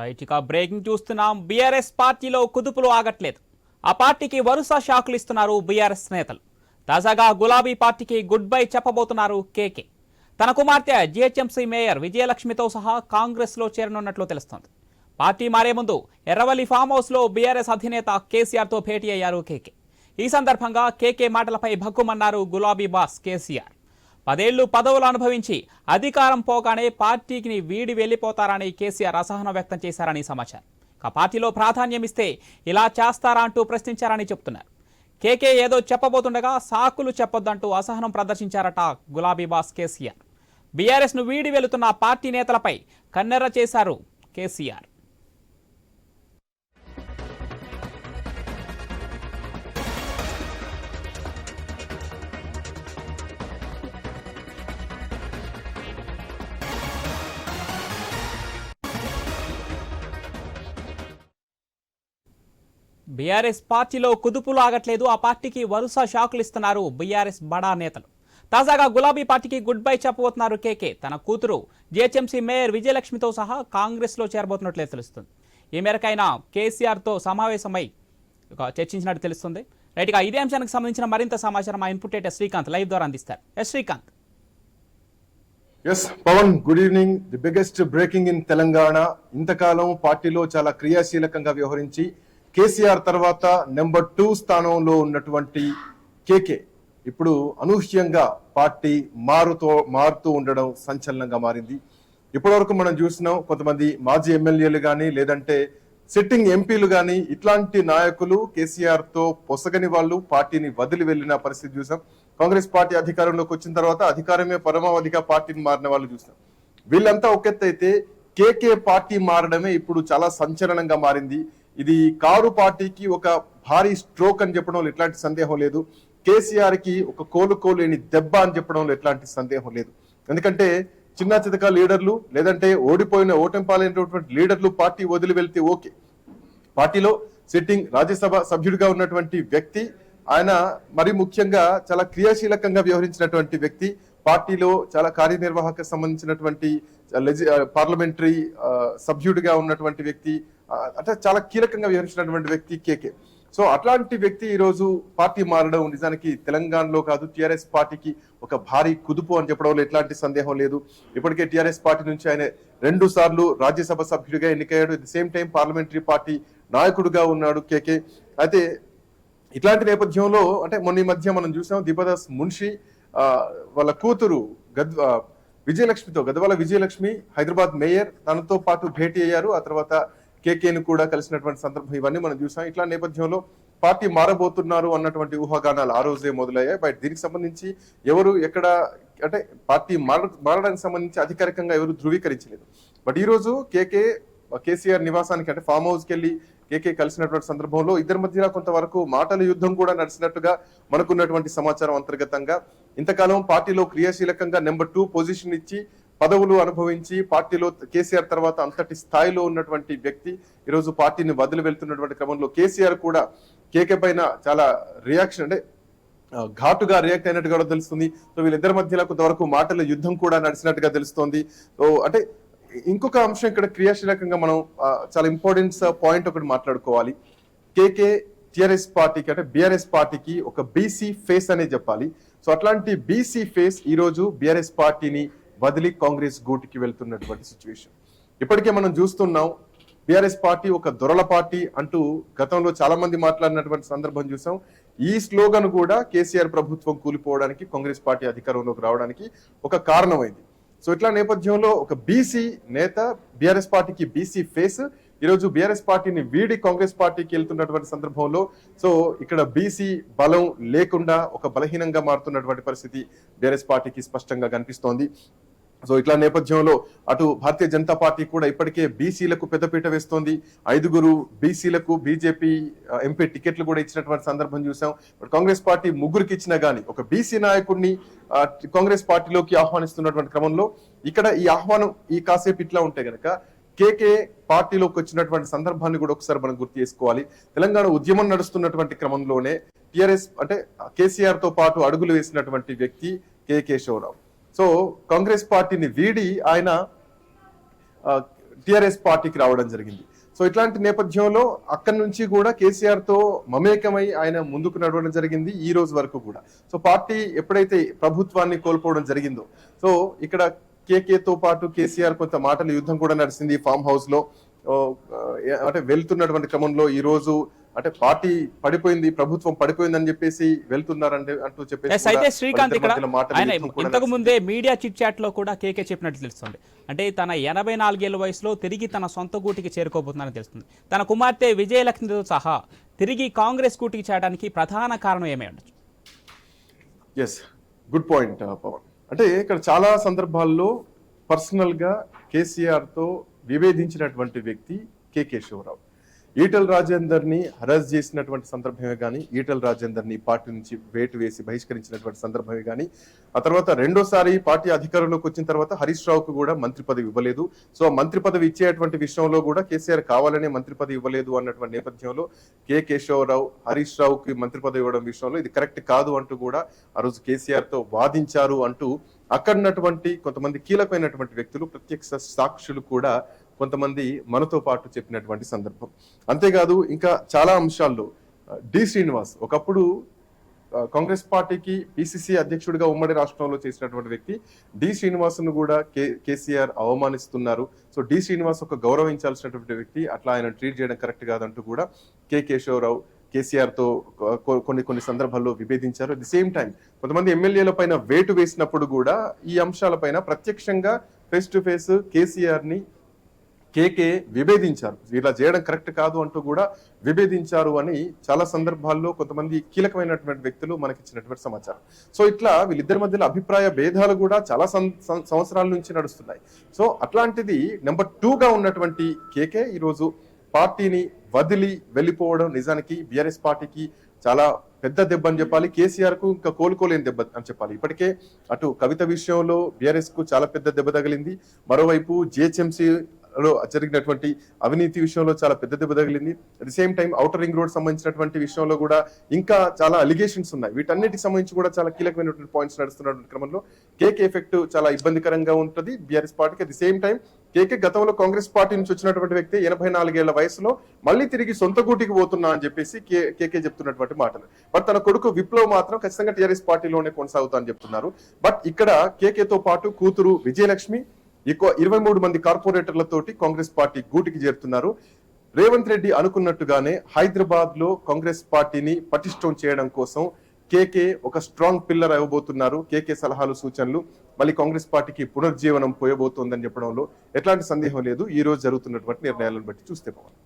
Right ఇక breaking చూస్తున్నాం. BRS పార్టీలో కుదుపులు ఆగట్లేదు. ఆ పార్టీకి వరుస షాకులు ఇస్తున్నారు బీఆర్ఎస్ నేతలు. తాజాగా గులాబీ పార్టీకి గుడ్ బై చెప్పబోతున్నారు కేకే. తన కుమార్తె జిహెచ్ఎంసీ మేయర్ విజయలక్ష్మితో సహా కాంగ్రెస్లో చేరనున్నట్లు తెలుస్తోంది. పార్టీ మారే ముందు ఎర్రవల్లి ఫామ్ హౌస్లో బీఆర్ఎస్ అధినేత కేసీఆర్తో భేటీ అయ్యారు కేకే. ఈ సందర్భంగా కేకే మాటలపై భగ్గుమన్నారు గులాబీ బాస్ కేసీఆర్. పదేళ్ళు పదవులు అనుభవించి అధికారం పోగానే పార్టీకి వీడి వెళ్ళిపోతారని కేసీఆర్ అసహనం వ్యక్తం చేశారని సమాచారం. ఇక పార్టీలో ప్రాధాన్యం ఇస్తే ఇలా చేస్తారా అంటూ ప్రశ్నించారని చెప్తున్నారు కేకే ఏదో చెప్పబోతుండగా సాకులు చెప్పొద్దంటూ అసహనం ప్రదర్శించారట గులాబీ బాస్ కేసీఆర్. బీఆర్ఎస్ను వీడి వెళుతున్న పార్టీ నేతలపై కన్నెర్ర చేశారు కేసీఆర్. బీఆర్ఎస్ పార్టీలో కుదుపులు ఆగట్లేదు ఆ పార్టీకి వరుస షాకులు ఇస్తున్నారు బీఆర్ఎస్ బడా నేతలు. తాజాగా గులాబీ పార్టీకి గుడ్ బై చెప్పబోతున్నారు కేకే. తన కూతురు జిహెచ్ఎంసీ మేయర్ విజయలక్ష్మితో సహా కాంగ్రెస్లో చేరబోతున్నట్లే తెలుస్తుంది. ఈ మేరకైనా కేసీఆర్తో సమావేశమై చర్చించినట్టు తెలుస్తుంది. రైట్ ఇదే అంశానికి సంబంధించిన మరింత సమాచారం మా ఇన్పుట్ ఎస్ శ్రీకాంత్ లైవ్ ద్వారా అందిస్తారు. S Srikanth. S Pavan good evening the biggest breaking in Telangana ఇంతకాలం పార్టీలో చాలా క్రియాశీలకంగా వ్యవహరించి కేసీఆర్ తర్వాత నెంబర్ టూ స్థానంలో ఉన్నటువంటి కేకే. ఇప్పుడు అనూహ్యంగా పార్టీ మారుతో మారుతూ ఉండడం సంచలనంగా మారింది. ఇప్పటివరకు మనం చూసినాం కొంతమంది మాజీ ఎమ్మెల్యేలు కానీ లేదంటే సిట్టింగ్ ఎంపీలు కానీ ఇట్లాంటి నాయకులు కేసీఆర్తో పొసగని వాళ్ళు పార్టీని వదిలి వెళ్ళిన పరిస్థితి చూసాం. కాంగ్రెస్ పార్టీ అధికారంలోకి వచ్చిన తర్వాత అధికారమే పరమావధిగా పార్టీని మారిన వాళ్ళు చూసాం వీళ్ళంతా ఒక అయితే కేకే పార్టీ మారడమే ఇప్పుడు చాలా సంచలనంగా మారింది. ఇది కారు పార్టీకి ఒక భారీ స్ట్రోక్ అని చెప్పడంలో ఎట్లాంటి సందేహం లేదు. కేసీఆర్కి ఒక కోలుకోలేని దెబ్బ అని చెప్పడంలో ఎట్లాంటి సందేహం లేదు. ఎందుకంటే చిన్న చితక లీడర్లు లేదంటే ఓడిపోయిన ఓటంపాలైనటువంటి లీడర్లు పార్టీ వదిలి వెళ్తే ఓకే. పార్టీలో సిట్టింగ్ రాజ్యసభ సభ్యుడిగా ఉన్నటువంటి వ్యక్తి ఆయన మరి ముఖ్యంగా చాలా క్రియాశీలకంగా వ్యవహరించినటువంటి వ్యక్తి పార్టీలో చాలా కార్యనిర్వాహక సంబంధించినటువంటి లెజి పార్లమెంటరీ సభ్యుడిగా ఉన్నటువంటి వ్యక్తి అంటే చాలా కీలకంగా వ్యవహరించినటువంటి వ్యక్తి కేకే. సో అట్లాంటి వ్యక్తి ఈరోజు పార్టీ మారడం నిజానికి తెలంగాణలో కాదు టిఆర్ఎస్ పార్టీకి ఒక భారీ కుదుపు అని చెప్పడంలో ఎట్లాంటి సందేహం లేదు. ఇప్పటికే టిఆర్ఎస్ పార్టీ నుంచి ఆయన రెండు సార్లు రాజ్యసభ సభ్యుడిగా ఎన్నికయ్యాడు. At the same time parliamentary party నాయకుడిగా ఉన్నాడు కేకే. అయితే ఇట్లాంటి నేపథ్యంలో అంటే మొన్న ఈ మధ్య మనం చూసాం దీపదాస్ మున్షి వాళ్ళ కూతురు గద్ విజయలక్ష్మితో గద్వాల విజయలక్ష్మి హైదరాబాద్ మేయర్ తనతో పాటు భేటీ అయ్యారు. ఆ తర్వాత కేకేను కూడా కలిసినటువంటి సందర్భం ఇవన్నీ మనం చూసాం. ఇట్లా నేపథ్యంలో పార్టీ మారబోతున్నారు అన్నటువంటి ఊహాగానాలు ఆ రోజే మొదలయ్యాయి. బట్ దీనికి సంబంధించి ఎవరు ఎక్కడ అంటే పార్టీ మార మారడానికి సంబంధించి అధికారికంగా ఎవరు ధృవీకరించలేదు. బట్ ఈ రోజు కేకే కేసీఆర్ నివాసానికి అంటే ఫామ్ హౌస్ వెళ్ళి కేకే కలిసినటువంటి సందర్భంలో ఇద్దరి మధ్య కొంతవరకు మాటల యుద్ధం కూడా నడిచినట్టుగా మనకున్నటువంటి సమాచారం అంతర్గతంగా ఇంతకాలం పార్టీలో క్రియాశీలకంగా నెంబర్ టూ పొజిషన్ ఇచ్చి పదవులు అనుభవించి పార్టీలో కేసీఆర్ తర్వాత అంతటి స్థాయిలో ఉన్నటువంటి వ్యక్తి ఈరోజు పార్టీని వదిలి వెళ్తున్నటువంటి క్రమంలో కేసీఆర్ కూడా కేకే పైన చాలా రియాక్షన్ అంటే ఘాటుగా రియాక్ట్ అయినట్టుగా కూడా తెలుస్తుంది. సో వీళ్ళిద్దరి మధ్యలో కొంతవరకు మాటల యుద్ధం కూడా నడిచినట్టుగా తెలుస్తోంది. సో అంటే ఇంకొక అంశం ఇక్కడ క్రియాశీలకంగా మనం చాలా ఇంపార్టెన్స్ పాయింట్ ఒకటి మాట్లాడుకోవాలి. కేకే టిఆర్ఎస్ పార్టీకి అంటే బీఆర్ఎస్ పార్టీకి ఒక బీసీ ఫేస్ అనే చెప్పాలి. సో అట్లాంటి బీసీ ఫేస్ ఈ రోజు బీఆర్ఎస్ పార్టీని వదిలి కాంగ్రెస్ గూటికి వెళ్తున్నటువంటి సిచ్యువేషన్. ఇప్పటికే మనం చూస్తున్నాం బీఆర్ఎస్ పార్టీ ఒక దొరల పార్టీ అంటూ గతంలో చాలా మంది మాట్లాడినటువంటి సందర్భం చూసాం. ఈ స్లోగన్ కూడా కేసీఆర్ ప్రభుత్వం కూలిపోవడానికి కాంగ్రెస్ పార్టీ అధికారంలోకి రావడానికి ఒక కారణమైంది. సో ఇట్లా నేపథ్యంలో ఒక బీసీ నేత బీఆర్ఎస్ పార్టీకి బీసీ ఫేస్ ఈరోజు బీఆర్ఎస్ పార్టీని వీడి కాంగ్రెస్ పార్టీకి వెళ్తున్నటువంటి సందర్భంలో సో ఇక్కడ బీసీ బలం లేకుండా ఒక బలహీనంగా మారుతున్నటువంటి పరిస్థితి బీఆర్ఎస్ పార్టీకి స్పష్టంగా కనిపిస్తోంది. సో ఇట్లా నేపథ్యంలో అటు భారతీయ జనతా పార్టీ కూడా ఇప్పటికే బీసీలకు పెద్దపీట వేస్తోంది. ఐదుగురు బీసీలకు బీజేపీ ఎంపీ టికెట్లు కూడా ఇచ్చినటువంటి సందర్భం చూసాం. కాంగ్రెస్ పార్టీ ముగ్గురికి ఇచ్చినా గానీ ఒక బీసీ నాయకుడిని కాంగ్రెస్ పార్టీలోకి ఆహ్వానిస్తున్నటువంటి క్రమంలో ఇక్కడ ఈ ఆహ్వానం ఈ కాసేపు ఇట్లా ఉంటే గనక కేకే పార్టీలోకి వచ్చినటువంటి సందర్భాన్ని కూడా ఒకసారి మనం గుర్తు చేసుకోవాలి. తెలంగాణ ఉద్యమం నడుస్తున్నటువంటి క్రమంలోనే టిఆర్ఎస్ అంటే కేసీఆర్తో పాటు అడుగులు వేసినటువంటి వ్యక్తి కే కేశవరావు. సో కాంగ్రెస్ పార్టీని వీడి ఆయన టిఆర్ఎస్ పార్టీకి రావడం జరిగింది. సో ఇట్లాంటి నేపథ్యంలో అక్కడి నుంచి కూడా కేసీఆర్తో మమేకమై ఆయన ముందుకు నడవడం జరిగింది ఈ రోజు వరకు కూడా. సో పార్టీ ఎప్పుడైతే ప్రభుత్వాన్ని కోల్పోవడం జరిగిందో సో ఇక్కడ కేకేతో పాటు కేసీఆర్ కొంత మాటల యుద్ధం కూడా నడిచింది ఫామ్ హౌస్లో. అంటే వెళ్తున్నటువంటి క్రమంలో ఈ రోజు అంటే పార్టీ పడిపోయింది ప్రభుత్వం పడిపోయింది అని చెప్పేసి వెళ్తున్నారంటే అంటూ చెప్పేసి అయితే శ్రీకాంత్ ఇక్కడ ఇంతకు. ముందే మీడియా చిట్ చాట్లో కూడా కేకే చెప్పినట్లు తెలుస్తుంది. అంటే తన ఎనభై నాలుగేళ్ళ వయసులో తిరిగి తన సొంత గూటికి చేరుకోబోతున్నారని తెలుస్తుంది. తన కుమార్తె విజయలక్ష్మితో సహా తిరిగి కాంగ్రెస్ గూటికి చేరడానికి ప్రధాన కారణం ఏమై ఉండొచ్చు? ఎస్ గుడ్ పాయింట్ పవన్ అంటే ఇక్కడ చాలా సందర్భాల్లో పర్సనల్గా కేసీఆర్తో విభేదించినటువంటి వ్యక్తి కె. కేశవరావు. ఈటల రాజేందర్ని హరాజ్ చేసినటువంటి సందర్భమే కానీ ఈటల రాజేందర్ని పార్టీ నుంచి వేటు వేసి బహిష్కరించినటువంటి సందర్భమే కానీ ఆ తర్వాత రెండోసారి పార్టీ అధికారంలోకి వచ్చిన తర్వాత హరీష్ రావుకు కూడా మంత్రి పదవి ఇవ్వలేదు. సో మంత్రి పదవి ఇచ్చేటువంటి విషయంలో కూడా కేసీఆర్ కావాలనే మంత్రి పదవి ఇవ్వలేదు అన్నటువంటి నేపథ్యంలో కె కేశవరావు హరీష్ రావుకి మంత్రి పదవి ఇవ్వడం విషయంలో ఇది కరెక్ట్ కాదు అంటూ కూడా ఆ రోజు కేసీఆర్తో వాదించారు అంటూ అక్కడ కొంతమంది కీలకమైనటువంటి వ్యక్తులు ప్రత్యక్ష సాక్షులు కూడా కొంతమంది మనతో పాటు చెప్పినటువంటి సందర్భం. అంతేకాదు ఇంకా చాలా అంశాల్లో డి శ్రీనివాస్ ఒకప్పుడు కాంగ్రెస్ పార్టీకి పిసిసి అధ్యక్షుడిగా ఉమ్మడి రాష్ట్రంలో చేసినటువంటి వ్యక్తి డి శ్రీనివాస్ను కూడా కే కేసీఆర్ అవమానిస్తున్నారు. సో డి శ్రీనివాస్ ఒక గౌరవించాల్సినటువంటి వ్యక్తి అట్లా ఆయన ట్రీట్ చేయడం కరెక్ట్ కాదంటూ కూడా కె కేశవరావు కేసీఆర్తో కొన్ని కొన్ని సందర్భాల్లో విభేదించారు. అట్ ది సేమ్ టైం కొంతమంది ఎమ్మెల్యేల పైన వేటు వేసినప్పుడు కూడా ఈ అంశాలపైన ప్రత్యక్షంగా ఫేస్ టు ఫేస్ కేసీఆర్ని కేకే విభేదించారు. ఇలా చేయడం కరెక్ట్ కాదు అంటూ కూడా విభేదించారు అని చాలా సందర్భాల్లో కొంతమంది కీలకమైనటువంటి వ్యక్తులు మనకి ఇచ్చినటువంటి సమాచారం. సో ఇట్లా వీళ్ళిద్దరి మధ్యలో అభిప్రాయ భేదాలు కూడా చాలా సం- సంవత్సరాల నుంచి నడుస్తున్నాయి. సో అట్లాంటిది నెంబర్ టూగా ఉన్నటువంటి కేకే ఈరోజు పార్టీని వదిలి వెళ్ళిపోవడం నిజానికి బిఆర్ఎస్ పార్టీకి చాలా పెద్ద దెబ్బ అని చెప్పాలి. కేసీఆర్కు ఇంకా కోలుకోలేని దెబ్బ అని చెప్పాలి. ఇప్పటికే అటు కవిత విషయంలో బిఆర్ఎస్కు చాలా పెద్ద దెబ్బ తగిలింది. మరోవైపు జిహెచ్ఎంసీ లో జరిగినటువంటి అవినీతి విషయంలో చాలా పెద్ద దెబ్బ తగిలింది. At the same time outer ring road సంబంధించినటువంటి విషయంలో కూడా ఇంకా చాలా అలిగేషన్స్ ఉన్నాయి. వీటన్నిటికి సంబంధించి కూడా చాలా కీలకమైనటువంటి పాయింట్స్ నడుస్తున్నటువంటి క్రమంలో కేకే ఎఫెక్ట్ చాలా ఇబ్బందికరంగా ఉంటుంది బీఆర్ఎస్ పార్టీకి. At the same time KK గతంలో కాంగ్రెస్ పార్టీ నుంచి వచ్చినటువంటి వ్యక్తి ఎనభై నాలుగేళ్ళ వయసులో మళ్ళీ తిరిగి సొంత గూటికి పోతున్నా అని చెప్పేసి కే కేకే చెప్తున్నటువంటి మాటలు. బట్ తన కొడుకు విప్లవ్ మాత్రం ఖచ్చితంగా టీఆర్ఎస్ పార్టీలోనే కొనసాగుతా అని చెప్తున్నారు. బట్ ఇక్కడ కేకేతో పాటు కూతురు విజయలక్ష్మి ఎక్కువ ఇరవై మూడు మంది కార్పొరేటర్లతోటి కాంగ్రెస్ పార్టీ గూటికి చేరుతున్నారు. రేవంత్ రెడ్డి అనుకున్నట్టుగానే హైదరాబాద్లో కాంగ్రెస్ పార్టీని పటిష్టం చేయడం కోసం కేకే ఒక స్ట్రాంగ్ పిల్లర్ అవ్వబోతున్నారు. కేకే సలహాలు సూచనలు మళ్ళీ కాంగ్రెస్ పార్టీకి పునర్జీవనం పోయబోతోందని చెప్పడంలో ఎట్లాంటి సందేహం లేదు. ఈ రోజు జరుగుతున్నటువంటి నిర్ణయాలను బట్టి చూస్తే పవన్